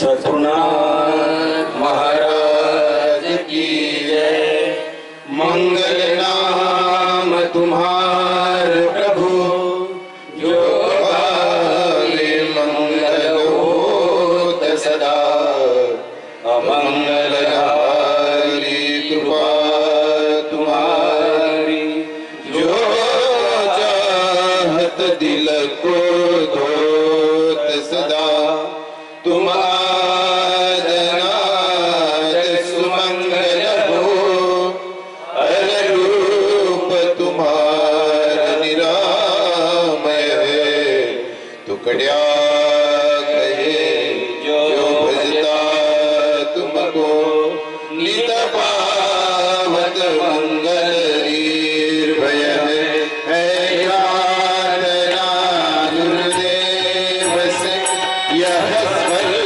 सतगुरुनाथ महाराज की जय। मंगल नाम तुम्हार प्रभु। जो भावे मंगल होत सदा, अमंगल कृपा तुम्हारी। जो चाहत दिल को धो Right?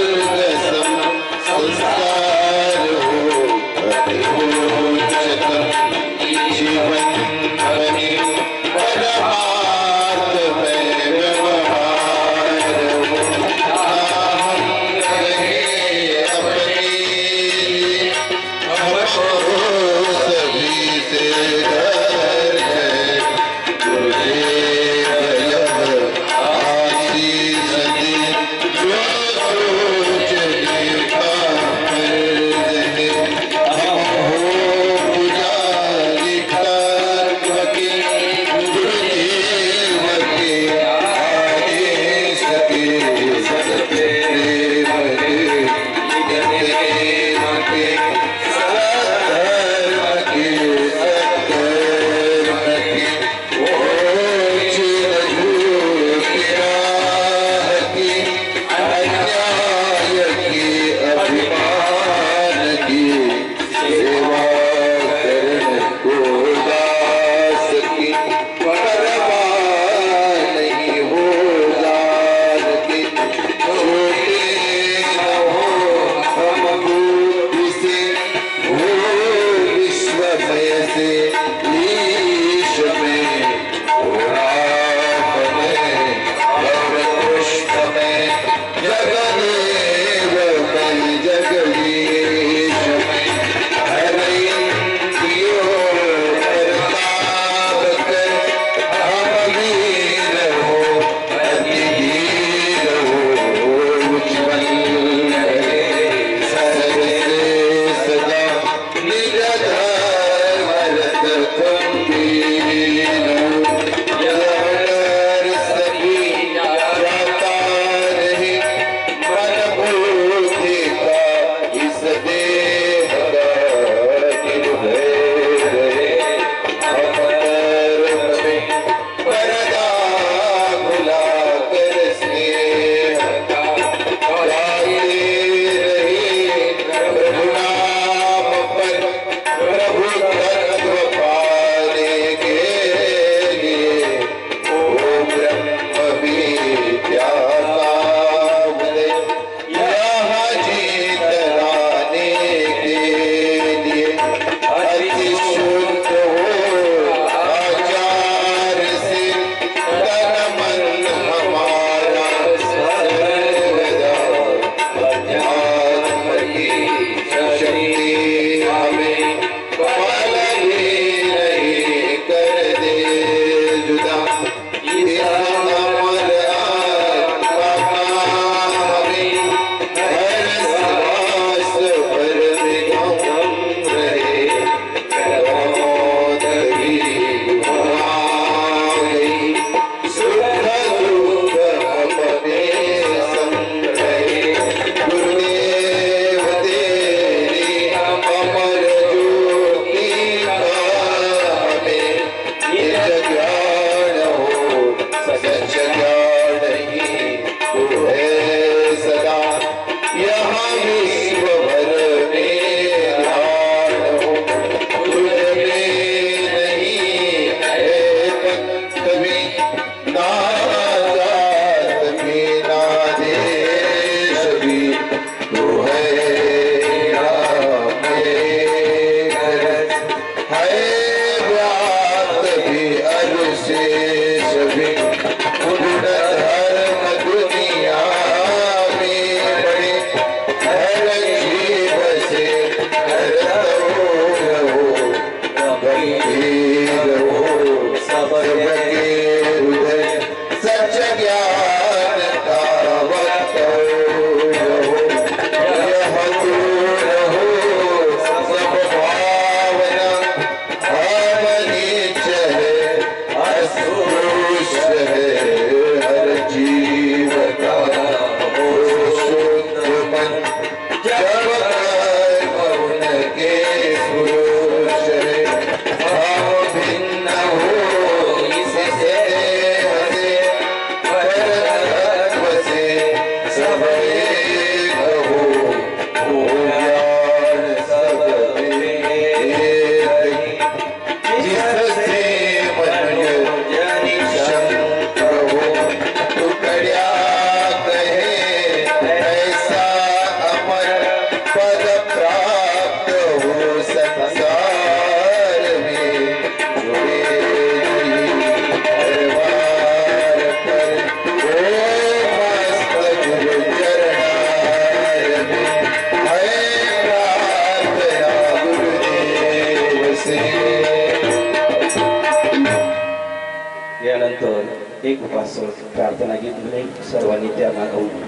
एक उपास प्रार्थना गीत म्हणे सर्वांनी त्या मागवून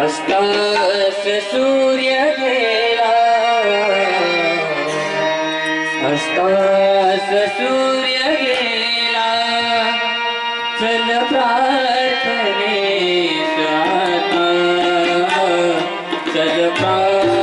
अस्तास सूर्य गेला अस्तास सूर्य गेला चल प्रार्थने चल प्रार्थनेस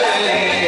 Hey.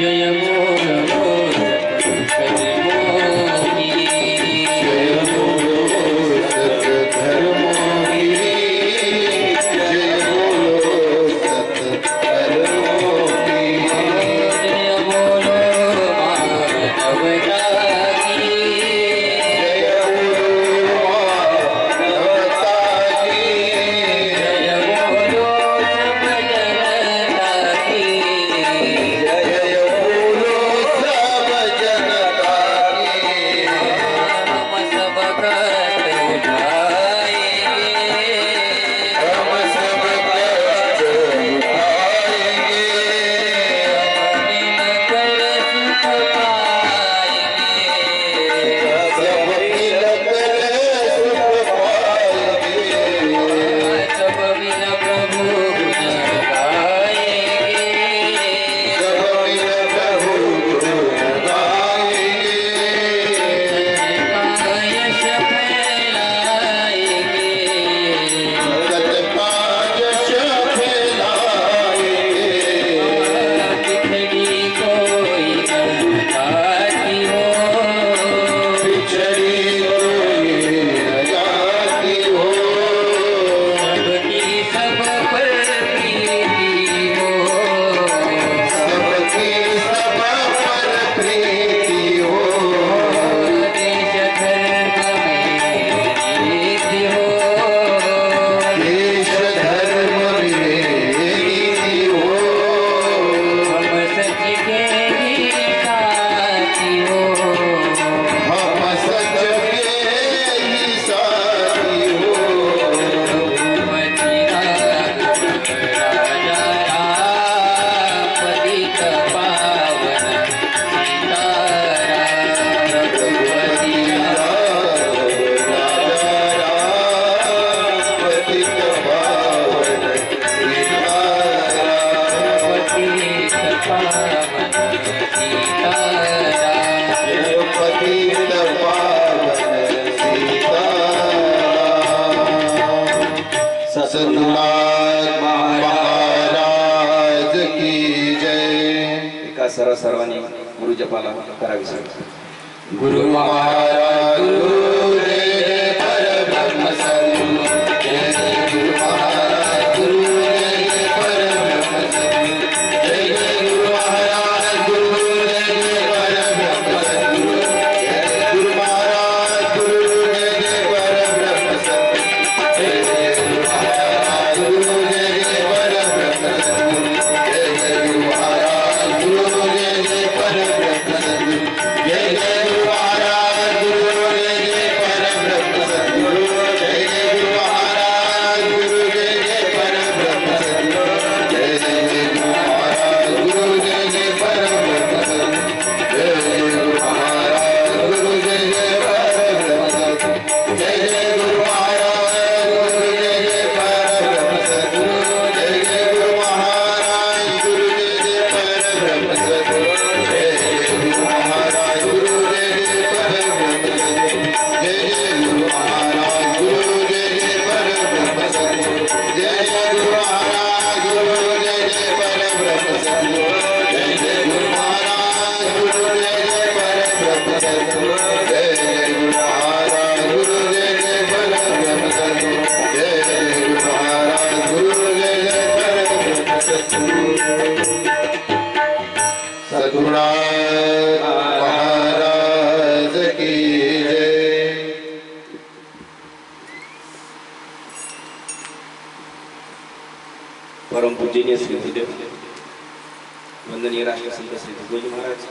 Jaya सतनाथ महाराज की जय। सर सर्व सर्वांनी गुरु जपाला करावी गुरु महाराज परम पूजनीय श्री तुझे वंदनीय राष्ट्रसंत श्री तुकोजी महाराज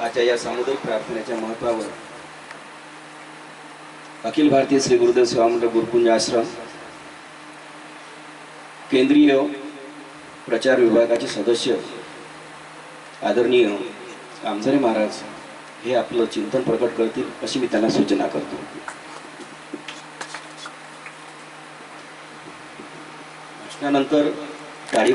आजच्या या सामुदायिक प्रार्थनेच्या महत्वावर अखिल भारतीय श्री गुरुदेव सेवा गुरुकुंज आश्रम केंद्रीय प्रचार विभागाचे सदस्य आदरणीय आमझरे महाराज हे आपलं चिंतन प्रकट करतील अशी मी त्यांना सूचना करतो त्यानंतर टाळी